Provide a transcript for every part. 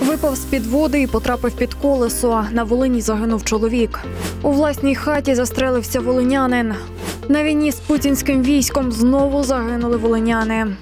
Випав з під води і потрапив під колесо. На Волині загинув чоловік. У власній хаті застрелився волинянин. На війні з путінським військом знову загинули волиняни.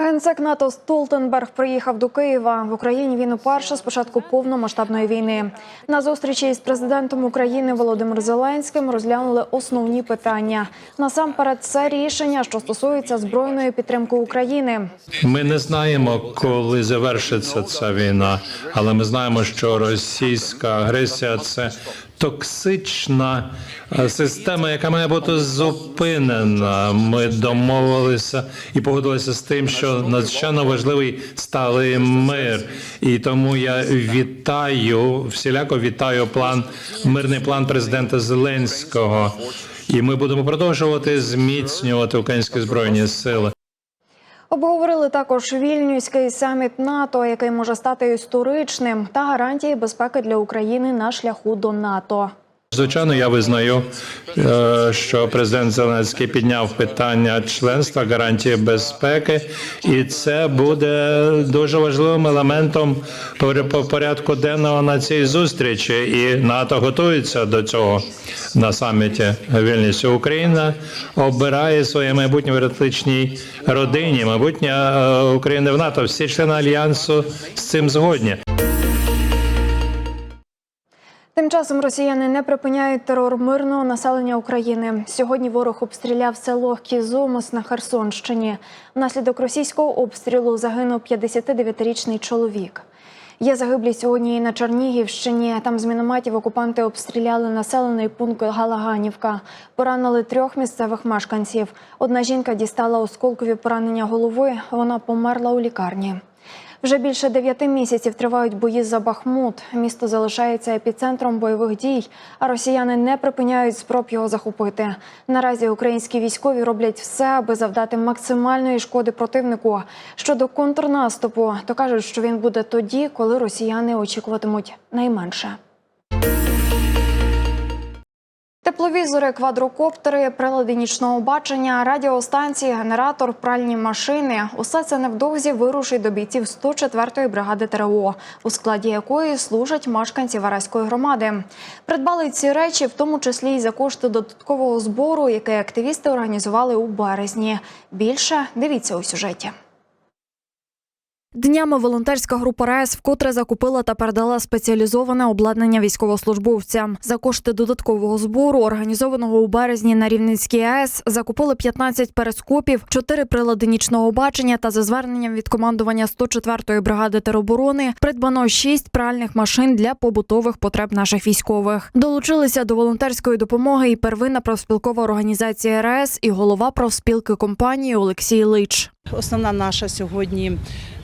Генсек НАТО Столтенберг приїхав до Києва. В Україні він уперше з початку повномасштабної війни. На зустрічі із президентом України Володимиром Зеленським розглянули основні питання. Насамперед, це рішення, що стосується збройної підтримки України. Ми не знаємо, коли завершиться ця війна, але ми знаємо, що російська агресія це токсична е, система, яка має бути зупинена. Ми домовилися і погодилися з тим, що надзвичайно важливий сталий мир. І тому я вітаю всіляко вітаю план мирний план президента Зеленського. І ми будемо продовжувати зміцнювати українські збройні сили. Обговорили також вільнюський саміт НАТО, який може стати історичним, та гарантії безпеки для України на шляху до НАТО. Звичайно, я визнаю, е, що президент Зеленський підняв питання членства гарантії безпеки, і це буде дуже важливим елементом по порядку денного на цій зустрічі. І НАТО готується до цього на саміті вільність. Україна обирає своє майбутнє в атлантичній родині. Майбутнє е, України в НАТО. Всі члени альянсу з цим згодні. Тим часом росіяни не припиняють терор мирного населення України. Сьогодні ворог обстріляв село Кізомос на Херсонщині. Внаслідок російського обстрілу загинув 59-річний чоловік. Є загиблі сьогодні і на Чернігівщині. Там з мінометів окупанти обстріляли населений пункт Галаганівка. Поранили трьох місцевих мешканців. Одна жінка дістала осколкові поранення голови. Вона померла у лікарні. Вже більше дев'яти місяців тривають бої за Бахмут. Місто залишається епіцентром бойових дій, а росіяни не припиняють спроб його захопити. Наразі українські військові роблять все, аби завдати максимальної шкоди противнику. Щодо контрнаступу, то кажуть, що він буде тоді, коли росіяни очікуватимуть найменше. Тепловізори, квадрокоптери, прилади нічного бачення, радіостанції, генератор, пральні машини усе це невдовзі вирушить до бійців 104-ї бригади ТРО, у складі якої служать мешканці Вараської громади. Придбали ці речі, в тому числі й за кошти додаткового збору, який активісти організували у березні. Більше дивіться у сюжеті. Днями волонтерська група РАЕС вкотре закупила та передала спеціалізоване обладнання військовослужбовцям. За кошти додаткового збору, організованого у березні на Рівненській АЕС, закупили 15 перископів, 4 прилади нічного бачення та за зверненням від командування 104-ї бригади тероборони придбано 6 пральних машин для побутових потреб наших військових. Долучилися до волонтерської допомоги і первинна профспілкова організація РАЕС і голова профспілки компанії Олексій Лич. Основна наша сьогодні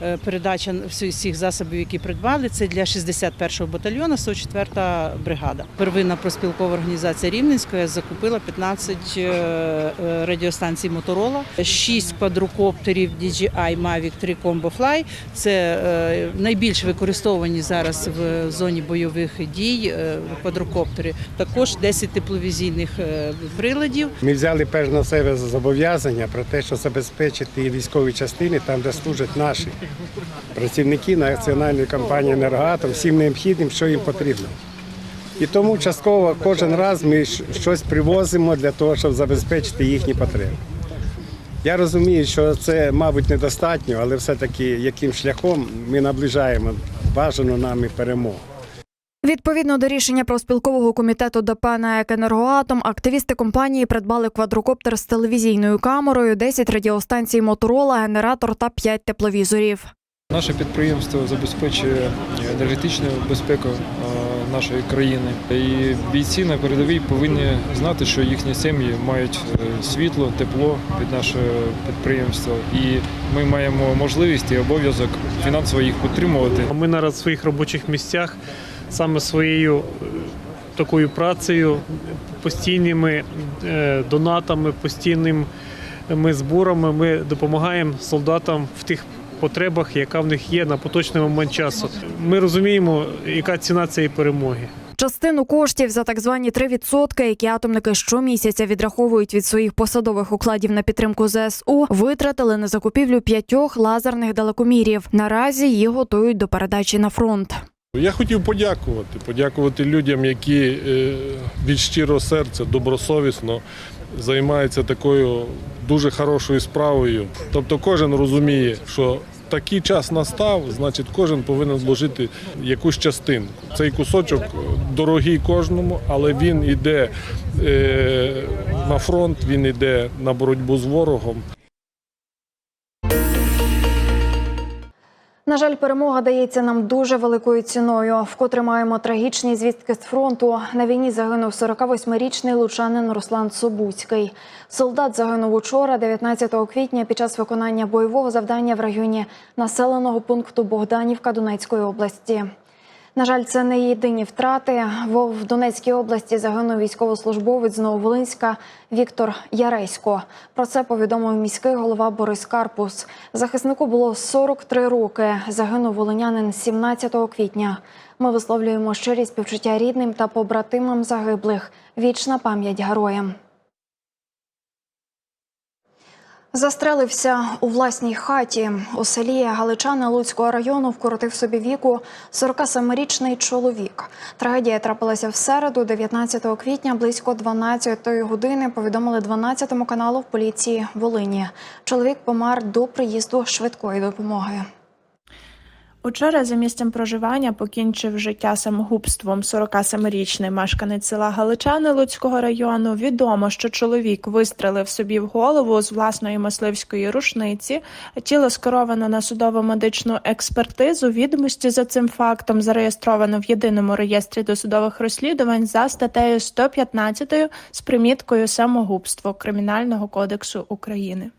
е, передача всіх засобів, які придбали, це для 61-го батальйону, 104-та бригада. Первинна проспілкова організація Рівненської закупила 15 е, е, радіостанцій Моторола, 6 квадрокоптерів DJI Mavic 3 Combo Fly. Це найбільш використовані зараз в зоні бойових дій квадрокоптери. Також 10 тепловізійних приладів. Ми взяли перш на себе зобов'язання про те, що забезпечити військові частини там, де служать наші працівники національної компанії «Енергоатом» всім необхідним, що їм потрібно. І тому частково кожен раз ми щось привозимо для того, щоб забезпечити їхні потреби. Я розумію, що це, мабуть, недостатньо, але все-таки яким шляхом ми наближаємо бажану нами перемогу. Відповідно до рішення профспілкового комітету ДП на «Енергоатом», активісти компанії придбали квадрокоптер з телевізійною камерою, 10 радіостанцій Моторола, генератор та 5 тепловізорів. Наше підприємство забезпечує енергетичну безпеку е, нашої країни. І бійці на передовій повинні знати, що їхні сім'ї мають е, світло, тепло від нашого підприємства. І ми маємо можливість і обов'язок фінансово їх підтримувати. Ми на своїх робочих місцях саме своєю е, такою працею постійними е, донатами, постійними зборами ми допомагаємо солдатам в тих потребах, яка в них є на поточний момент часу. Ми розуміємо, яка ціна цієї перемоги. Частину коштів за так звані 3%, які атомники щомісяця відраховують від своїх посадових укладів на підтримку ЗСУ, витратили на закупівлю п'ятьох лазерних далекомірів. Наразі їх готують до передачі на фронт. Я хотів подякувати, подякувати людям, які е, від щирого серця добросовісно займаються такою дуже хорошою справою. Тобто кожен розуміє, що такий час настав, значить кожен повинен вложити якусь частинку. Цей кусочок дорогий кожному, але він йде е, на фронт, він йде на боротьбу з ворогом. На жаль, перемога дається нам дуже великою ціною. Вкотре маємо трагічні звістки з фронту. На війні загинув 48-річний лучанин Руслан Собуцький. Солдат загинув учора, 19 квітня, під час виконання бойового завдання в районі населеного пункту Богданівка Донецької області. На жаль, це не єдині втрати. В Донецькій області загинув військовослужбовець з Нововолинська Віктор Яресько. Про це повідомив міський голова Борис Карпус. Захиснику було 43 роки. Загинув волинянин 17 квітня. Ми висловлюємо щирі співчуття рідним та побратимам загиблих. Вічна пам'ять героям. Застрелився у власній хаті у селі Галичани Луцького району. Вкоротив собі віку 47-річний чоловік. Трагедія трапилася в середу, 19 квітня, близько 12 години. Повідомили 12 каналу в поліції Волині. Чоловік помер до приїзду швидкої допомоги. Учора за місцем проживання покінчив життя самогубством 47-річний мешканець села Галичани Луцького району. Відомо, що чоловік вистрелив собі в голову з власної мисливської рушниці. Тіло скеровано на судово-медичну експертизу. Відомості за цим фактом зареєстровано в єдиному реєстрі досудових розслідувань за статтею 115 з приміткою самогубство Кримінального кодексу України.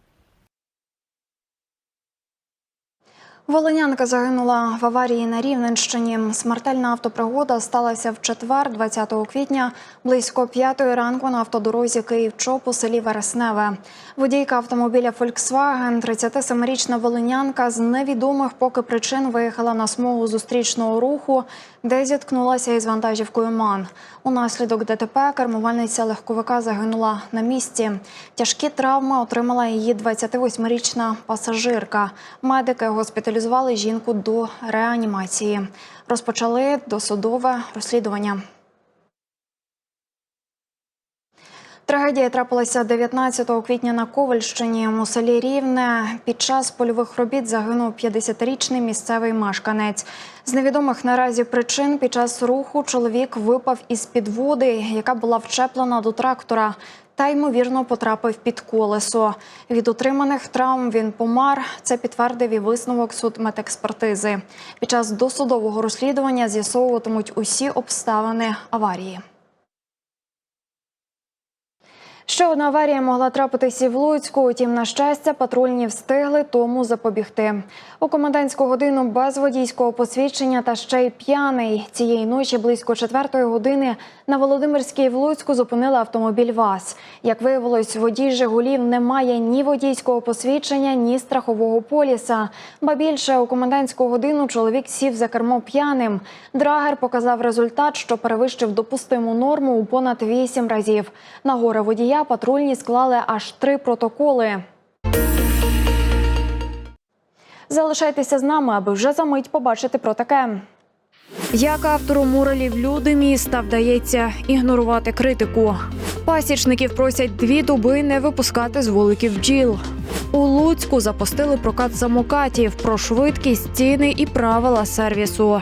Волинянка загинула в аварії на Рівненщині. Смертельна автопригода сталася в четвер, 20 квітня, близько п'ятої ранку на автодорозі Київ-Чоп у селі Вересневе. Водійка автомобіля Volkswagen, 37-річна волинянка з невідомих поки причин виїхала на смугу зустрічного руху, де зіткнулася із вантажівкою МАН. Унаслідок ДТП кермувальниця легковика загинула на місці. Тяжкі травми отримала її 28-річна пасажирка. Медики госпіталізували жінку до реанімації. Розпочали досудове розслідування. Трагедія трапилася 19 квітня на Ковальщині у селі Рівне. Під час польових робіт загинув 50-річний місцевий мешканець. З невідомих наразі причин під час руху чоловік випав із під води, яка була вчеплена до трактора. Та ймовірно потрапив під колесо. Від отриманих травм він помер. Це підтвердив і висновок судмедекспертизи. Під час досудового розслідування з'ясовуватимуть усі обставини аварії. Ще одна аварія могла трапитися в Луцьку. Утім, на щастя, патрульні встигли тому запобігти. У комендантську годину без водійського посвідчення та ще й п'яний. Цієї ночі близько четвертої години на Володимирській в Луцьку зупинили автомобіль ВАЗ. Як виявилось, водій Жигулів не має ні водійського посвідчення, ні страхового поліса. Ба більше у комендантську годину чоловік сів за кермо п'яним. Драгер показав результат, що перевищив допустиму норму у понад вісім разів. На горе водія патрульні склали аж три протоколи. Залишайтеся з нами, аби вже за мить побачити про таке. Як автору муралів люди міста вдається ігнорувати критику. Пасічників просять дві доби не випускати з вуликів бджіл. У Луцьку запустили прокат самокатів про швидкість, ціни і правила сервісу.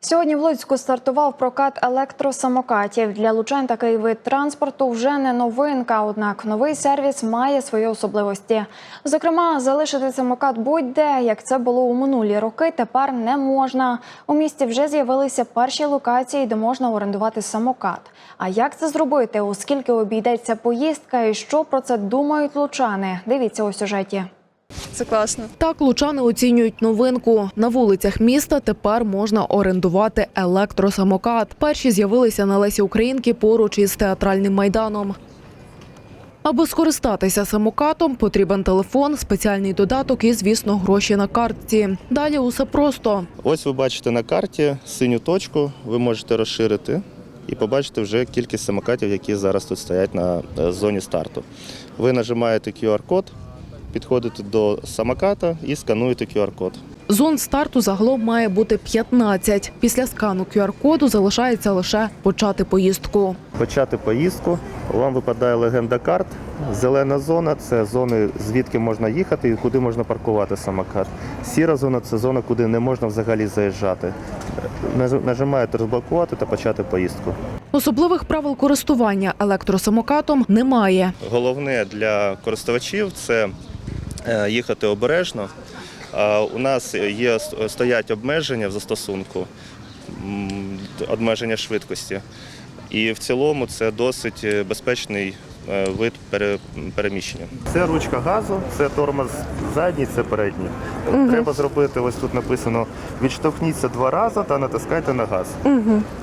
Сьогодні в Луцьку стартував прокат електросамокатів. Для лучан такий вид транспорту вже не новинка, однак новий сервіс має свої особливості. Зокрема, залишити самокат будь-де, як це було у минулі роки, тепер не можна. У місті вже з'явилися перші локації, де можна орендувати самокат. А як це зробити? У скільки обійдеться поїздка і що про це думають лучани? Дивіться у сюжеті. Це класно. Так лучани оцінюють новинку. На вулицях міста тепер можна орендувати електросамокат. Перші з'явилися на Лесі Українки поруч із театральним майданом. Аби скористатися самокатом, потрібен телефон, спеціальний додаток і, звісно, гроші на картці. Далі усе просто. Ось ви бачите на карті синю точку, ви можете розширити і побачите вже кількість самокатів, які зараз тут стоять на е, зоні старту. Ви нажимаєте QR-код, підходите до самоката і скануєте QR-код. Зон старту загалом має бути 15. Після скану QR-коду залишається лише почати поїздку. Почати поїздку, вам випадає легенда карт. Зелена зона це зони, звідки можна їхати і куди можна паркувати самокат. Сіра зона це зона, куди не можна взагалі заїжджати. Нажимаєте розблокувати та почати поїздку. Особливих правил користування електросамокатом немає. Головне для користувачів це їхати обережно. У нас є стоять обмеження в застосунку, обмеження швидкості. І в цілому це досить е, безпечний е, вид пере- переміщення. Це ручка газу, це тормоз задній, це передній. Треба зробити, ось тут написано відштовхніться два рази та натискайте на газ.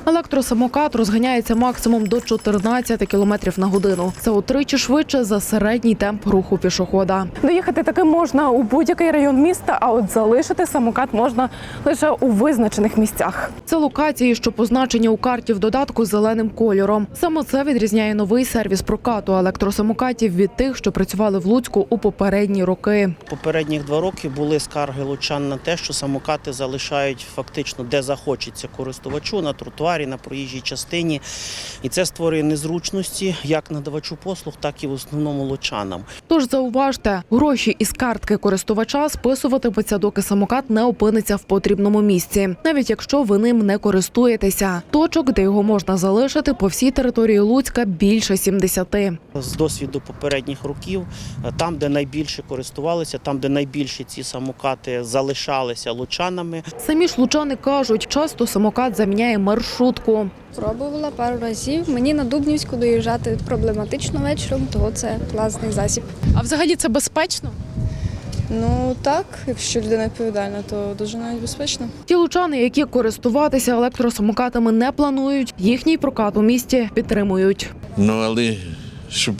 Електросамокат розганяється максимум до 14 км на годину. Це утричі швидше за середній темп руху пішохода. Доїхати таки можна у будь-який район міста, а от залишити самокат можна лише у визначених місцях. Це локації, що позначені у карті в додатку зеленим кольором. Саме це відрізняє новий сервіс прокату електросамокатів від тих, що працювали в Луцьку у попередні роки. Попередніх два роки були скарги лучан на те, що самокати залишають фактично де захочеться користувачу на тротуарі, на проїжджій частині. І це створює незручності як надавачу послуг, так і в основному лучанам. Тож зауважте, гроші із картки користувача списуватимуться, доки самокат не опиниться в потрібному місці, навіть якщо ви ним не користуєтеся. Точок, де його можна залишити по всій території Луцька, більше 70. З досвіду попередніх років, там, де найбільше користувалися, там, де найбільше ці самокати залишалися лучанами, Самі ж лучани кажуть, часто самокат заміняє маршрутку. Пробувала пару разів. Мені на Дубнівську доїжджати проблематично вечором, того це класний засіб. А взагалі це безпечно? Ну так, якщо людина відповідальна, то дуже навіть безпечно. Ті лучани, які користуватися електросамокатами не планують, їхній прокат у місті підтримують. Ну, але щоб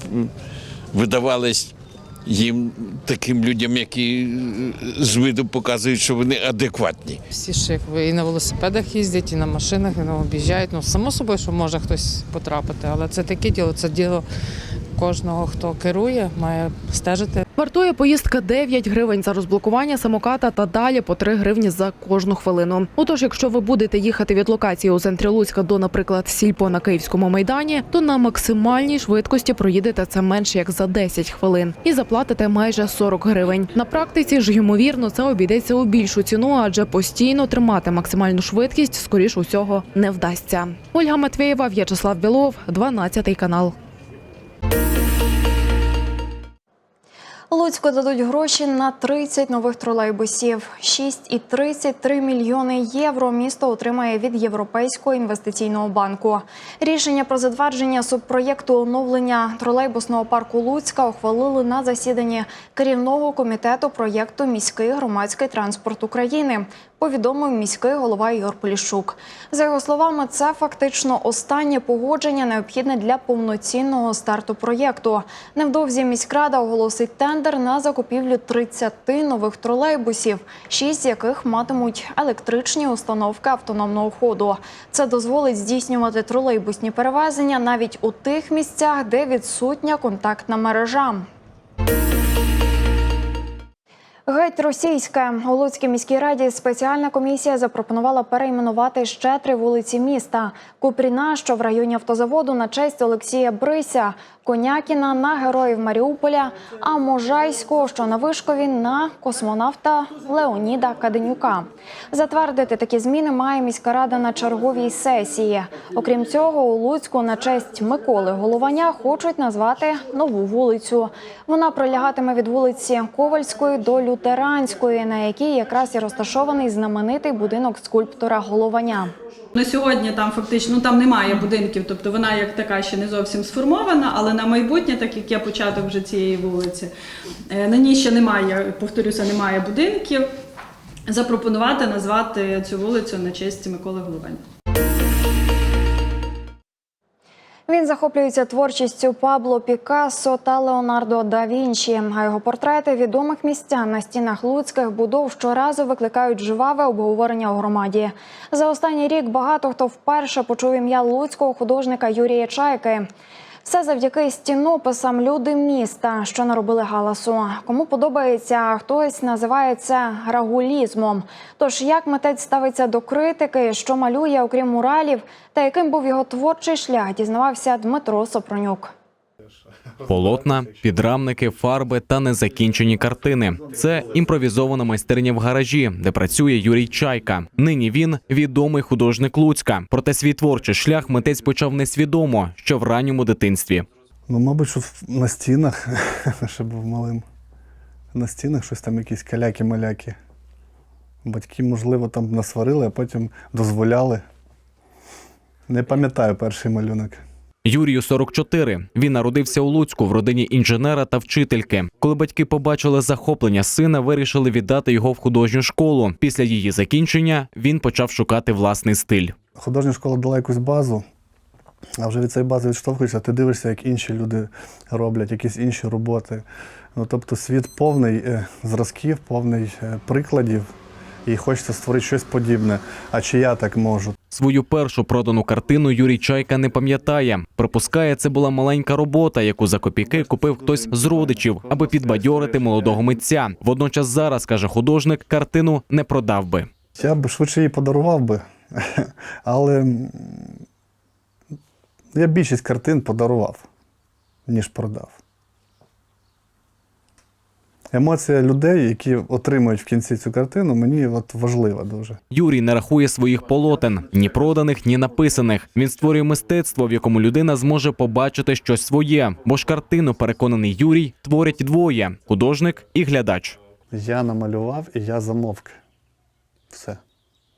видавались їм таким людям, які е, з виду показують, що вони адекватні. Всі ж як ви і на велосипедах їздять, і на машинах, і на об'їжджають. Ну само собою, що може хтось потрапити, але це таке діло. Це діло кожного, хто керує, має стежити. Вартує поїздка 9 гривень за розблокування самоката та далі по 3 гривні за кожну хвилину. Отож, якщо ви будете їхати від локації у центрі Луцька до, наприклад, сільпо на Київському майдані, то на максимальній швидкості проїдете це менше як за 10 хвилин і заплатите майже 40 гривень. На практиці ж ймовірно це обійдеться у більшу ціну, адже постійно тримати максимальну швидкість скоріш усього не вдасться. Ольга Матвєєва, В'ячеслав Білов, 12 канал. Луцьку дадуть гроші на 30 нових тролейбусів. 6,33 мільйони євро місто отримає від Європейського інвестиційного банку. Рішення про затвердження субпроєкту оновлення тролейбусного парку Луцька ухвалили на засіданні керівного комітету проєкту Міський громадський транспорт України. Повідомив міський голова Ігор Поліщук. За його словами, це фактично останнє погодження необхідне для повноцінного старту проєкту. Невдовзі міськрада оголосить тендер на закупівлю 30 нових тролейбусів, шість з яких матимуть електричні установки автономного ходу. Це дозволить здійснювати тролейбусні перевезення навіть у тих місцях, де відсутня контактна мережа. Геть російське у Луцькій міській раді спеціальна комісія запропонувала перейменувати ще три вулиці міста: Купріна, що в районі автозаводу, на честь Олексія Брися, Конякіна на героїв Маріуполя, а Можайську, що на вишкові на космонавта Леоніда Каденюка. Затвердити такі зміни має міська рада на черговій сесії. Окрім цього, у Луцьку на честь Миколи Голованя хочуть назвати нову вулицю. Вона пролягатиме від вулиці Ковальської до лютеранської, на якій якраз і розташований знаменитий будинок скульптора Голованя. На сьогодні там фактично ну, там немає будинків, тобто вона як така ще не зовсім сформована, але на майбутнє, так як є початок вже цієї вулиці, е, на ній ще немає, повторюся, немає будинків. Запропонувати назвати цю вулицю на честь Миколи Головання. Він захоплюється творчістю Пабло Пікассо та Леонардо да Вінчі. А його портрети відомих містян на стінах луцьких будов щоразу викликають жваве обговорення у громаді. За останній рік багато хто вперше почув ім'я луцького художника Юрія Чайки. Все завдяки стінописам люди міста, що наробили галасу. Кому подобається, хтось називає це рагулізмом. Тож як митець ставиться до критики, що малює, окрім муралів, та яким був його творчий шлях, дізнавався Дмитро Сопронюк. Полотна, підрамники, фарби та незакінчені картини. Це імпровізована майстерня в гаражі, де працює Юрій Чайка. Нині він відомий художник Луцька. Проте свій творчий шлях митець почав несвідомо, що в ранньому дитинстві. Ну, мабуть, що на стінах, ще був малим. На стінах щось там якісь каляки-маляки. Батьки, можливо, там насварили, а потім дозволяли. Не пам'ятаю перший малюнок. Юрію 44. Він народився у Луцьку в родині інженера та вчительки. Коли батьки побачили захоплення сина, вирішили віддати його в художню школу. Після її закінчення він почав шукати власний стиль. Художня школа дала якусь базу, а вже від цієї бази відштовхуєшся, ти дивишся, як інші люди роблять, якісь інші роботи. Ну, тобто світ повний е, зразків, повний е, прикладів, і хочеться створити щось подібне. А чи я так можу? Свою першу продану картину Юрій Чайка не пам'ятає. Припускає, це була маленька робота, яку за копійки купив хтось з родичів, аби підбадьорити молодого митця. Водночас зараз каже художник, картину не продав би. Я б швидше її подарував би, але я більшість картин подарував, ніж продав. Емоція людей, які отримують в кінці цю картину, мені от важлива дуже. Юрій не рахує своїх полотен ні проданих, ні написаних. Він створює мистецтво, в якому людина зможе побачити щось своє. Бо ж картину, переконаний Юрій, творять двоє: художник і глядач. Я намалював і я замовк. Все.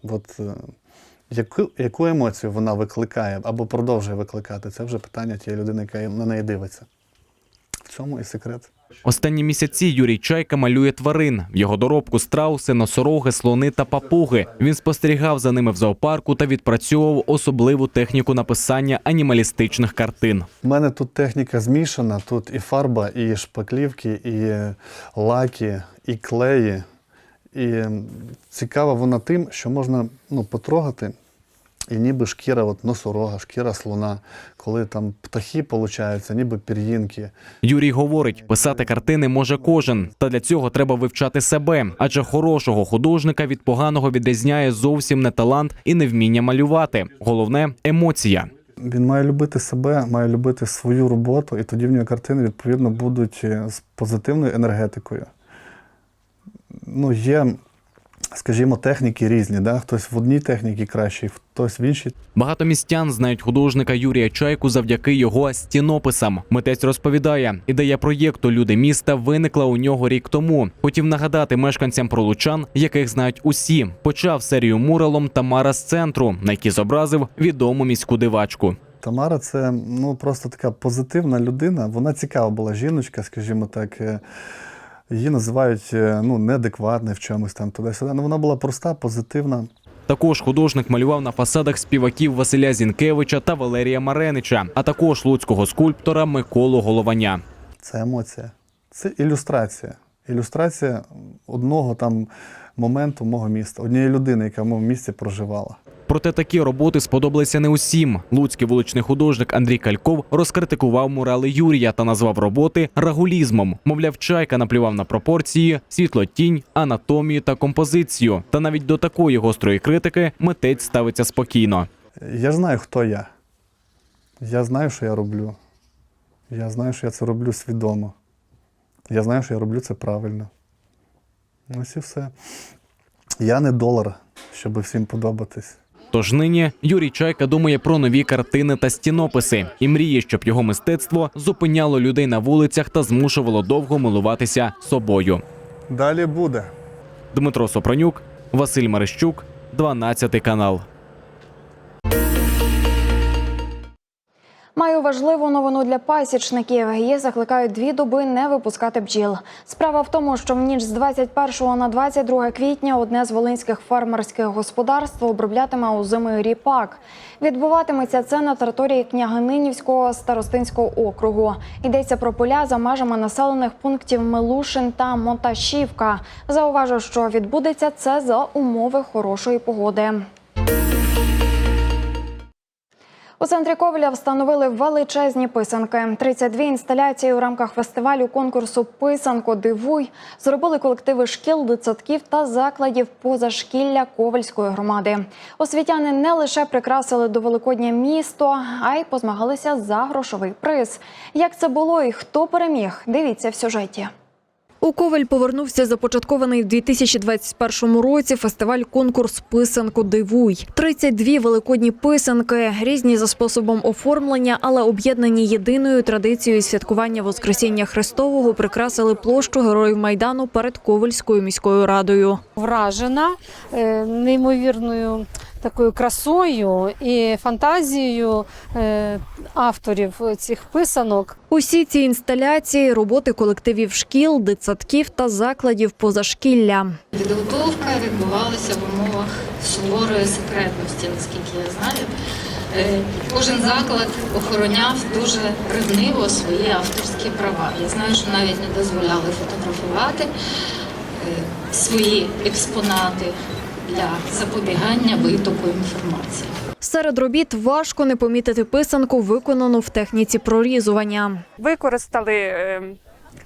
От, е, яку, яку емоцію вона викликає або продовжує викликати, це вже питання тієї людини, яка на неї дивиться. В цьому і секрет. Останні місяці Юрій Чайка малює тварин. В його доробку страуси, носороги, слони та папуги. Він спостерігав за ними в зоопарку та відпрацьовував особливу техніку написання анімалістичних картин. У мене тут техніка змішана, тут і фарба, і шпаклівки, і лаки, і клеї. І цікава вона тим, що можна ну, потрогати, і ніби шкіра от носорога, шкіра слона, коли там птахи получаються, ніби пір'їнки. Юрій говорить, писати картини може кожен, та для цього треба вивчати себе. Адже хорошого художника від поганого відрізняє зовсім не талант і невміння малювати. Головне емоція. Він має любити себе, має любити свою роботу, і тоді в нього картини відповідно будуть з позитивною енергетикою. Ну, є, скажімо, техніки різні. Да? Хтось в одній техніці кращий, хтось в іншій. Багато містян знають художника Юрія Чайку завдяки його стінописам. Митець розповідає, ідея проєкту Люди міста виникла у нього рік тому. Хотів нагадати мешканцям про лучан, яких знають усі. Почав серію муралом Тамара з центру, на якій зобразив відому міську дивачку. Тамара це ну, просто така позитивна людина. Вона цікава була жіночка, скажімо так. Її називають е, ну, неадекватною в чомусь там туди-сюди. Ну, вона була проста, позитивна. Також художник малював на фасадах співаків Василя Зінкевича та Валерія Маренича, а також луцького скульптора Миколу Голованя. Це емоція. Це ілюстрація. Ілюстрація одного там моменту мого міста, однієї людини, яка в моєму місті проживала. Проте такі роботи сподобалися не усім. Луцький вуличний художник Андрій Кальков розкритикував мурали Юрія та назвав роботи рагулізмом. Мовляв, чайка наплював на пропорції, світло-тінь, анатомію та композицію. Та навіть до такої гострої критики митець ставиться спокійно. Я знаю, хто я. Я знаю, що я роблю. Я знаю, що я це роблю свідомо. Я знаю, що я роблю це правильно. Ось і все. Я не долар, щоб всім подобатись. Тож нині Юрій Чайка думає про нові картини та стінописи і мріє, щоб його мистецтво зупиняло людей на вулицях та змушувало довго милуватися собою. Далі буде. Дмитро Сопронюк, Василь Мерещук, 12 канал. Маю важливу новину для пасічників. Її закликають дві доби не випускати бджіл. Справа в тому, що в ніч з 21 на 22 квітня одне з волинських фермерських господарств оброблятиме озимий ріпак. Відбуватиметься це на території Княгининівського старостинського округу. Йдеться про поля за межами населених пунктів Милушин та Моташівка. Зауважу, що відбудеться це за умови хорошої погоди. У центрі Ковеля встановили величезні писанки. 32 інсталяції у рамках фестивалю конкурсу Писанко Дивуй зробили колективи шкіл, дитсадків та закладів позашкілля Ковельської громади. Освітяни не лише прикрасили до Великодня місто, а й позмагалися за грошовий приз. Як це було і хто переміг? Дивіться в сюжеті. У Ковель повернувся започаткований в 2021 році фестиваль конкурс Писанку Дивуй. 32 великодні писанки, різні за способом оформлення, але об'єднані єдиною традицією святкування Воскресіння Христового, прикрасили площу Героїв Майдану перед Ковельською міською радою. вражена е, неймовірною такою красою і фантазією е, авторів цих писанок. Усі ці інсталяції роботи колективів шкіл, дитсадків та закладів позашкілля. Підготовка відбувалася в умовах суворої секретності, наскільки я знаю. Е, Кожен заклад охороняв дуже ревниво свої авторські права. Я знаю, що навіть не дозволяли фотографувати е, свої експонати для запобігання витоку інформації. Серед робіт важко не помітити писанку, виконану в техніці прорізування. використали е,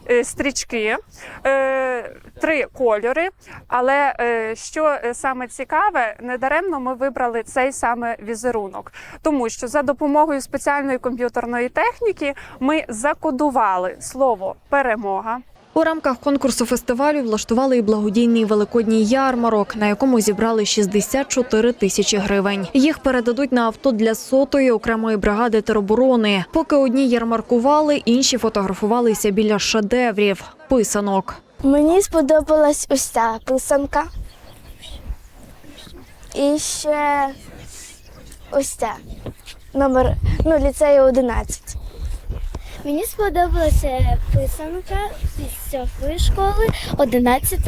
е, стрічки, е, три кольори. Але е, що саме цікаве, недаремно ми вибрали цей саме візерунок, тому що за допомогою спеціальної комп'ютерної техніки ми закодували слово перемога. У рамках конкурсу фестивалю влаштували і благодійний великодній ярмарок, на якому зібрали 64 тисячі гривень. Їх передадуть на авто для сотої окремої бригади тероборони. Поки одні ярмаркували, інші фотографувалися біля шедеврів писанок. Мені сподобалась ось ця писанка. І ще ось ця. Номер ну, ліцею 11. Мені сподобалася писанка з цього школи 11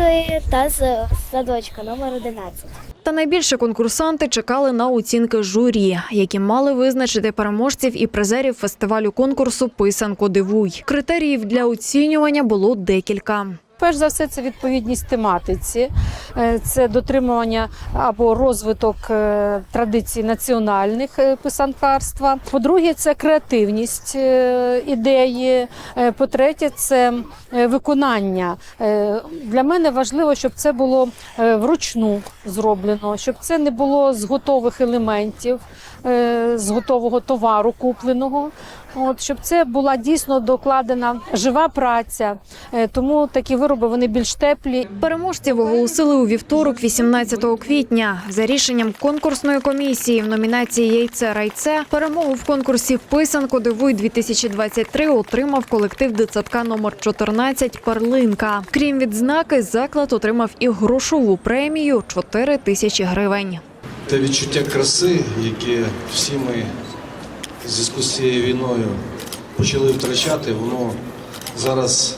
та з садочка номер 11. Та найбільше конкурсанти чекали на оцінки журі, які мали визначити переможців і призерів фестивалю конкурсу Писанко Дивуй. Критеріїв для оцінювання було декілька. Перш за все, це відповідність тематиці, е, це дотримування або розвиток е, традицій національних е, писанкарства. По-друге, це креативність ідеї. По-третє, це виконання. Для мене важливо, щоб це було вручну зроблено, щоб це не було з готових елементів, з готового товару купленого. От щоб це була дійсно докладена жива праця, Е, тому такі вироби вони більш теплі. Переможців оголосили у вівторок, 18 квітня. За рішенням конкурсної комісії в номінації Яйце райце перемогу в конкурсі Писанко Дивуй 2023 отримав колектив дитсадка номер 14 Перлинка. Крім відзнаки, заклад отримав і грошову премію 4 тисячі гривень. Те відчуття краси, яке всі ми в зв'язку з цією війною почали втрачати, воно зараз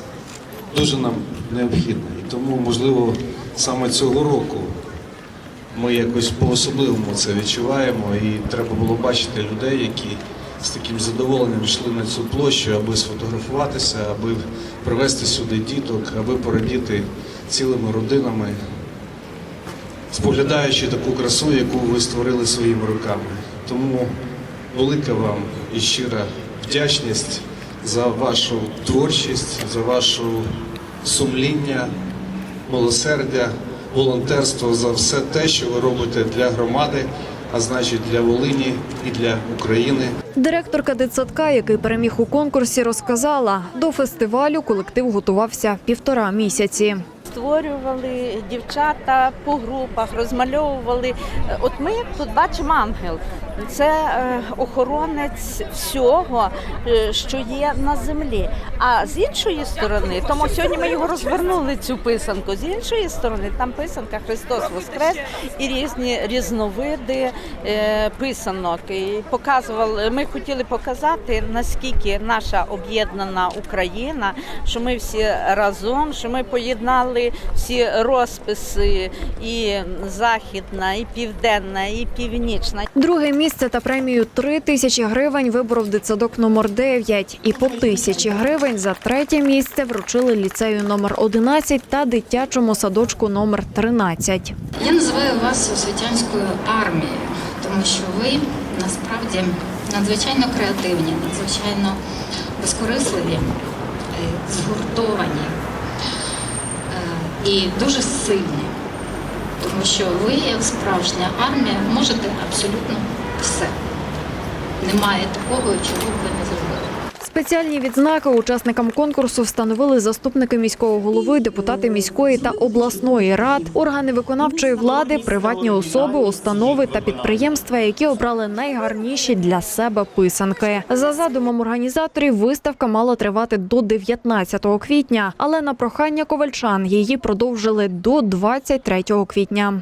дуже нам необхідне. І тому, можливо, саме цього року ми якось по-особливому це відчуваємо, і треба було бачити людей, які з таким задоволенням йшли на цю площу, аби сфотографуватися, аби привезти сюди діток, аби порадіти цілими родинами споглядаючи таку красу, яку ви створили своїми руками. Тому велика вам і щира вдячність за вашу творчість, за вашу сумління, милосердя, волонтерство, за все те, що ви робите для громади, а значить для Волині і для України. Директорка дитсадка, який переміг у конкурсі, розказала, до фестивалю колектив готувався півтора місяці. Створювали дівчата по групах, розмальовували. От ми тут бачимо ангел. це е, охоронець всього, е, що є на землі. А з іншої сторони, тому сьогодні ми його розвернули цю писанку. З іншої сторони, там писанка Христос Воскрес і різні різновиди е, писанок. І показували, ми хотіли показати, наскільки наша об'єднана Україна, що ми всі разом, що ми поєднали всі розписи і західна, і південна, і північна. Друге місце та премію 3 тисячі гривень виборов дитсадок номер 9 і по тисячі гривень за третє місце вручили ліцею номер 11 та дитячому садочку номер 13. Я називаю вас освітянською армією, тому що ви насправді надзвичайно креативні, надзвичайно безкорисливі, е, згуртовані і дуже сильні. Тому що ви, як справжня армія, можете абсолютно все. Немає такого, чого б ви не зробили. Спеціальні відзнаки учасникам конкурсу встановили заступники міського голови, депутати міської та обласної рад, органи виконавчої влади, приватні особи, установи та підприємства, які обрали найгарніші для себе писанки. За задумом організаторів, виставка мала тривати до 19 квітня, але на прохання ковальчан її продовжили до 23 квітня.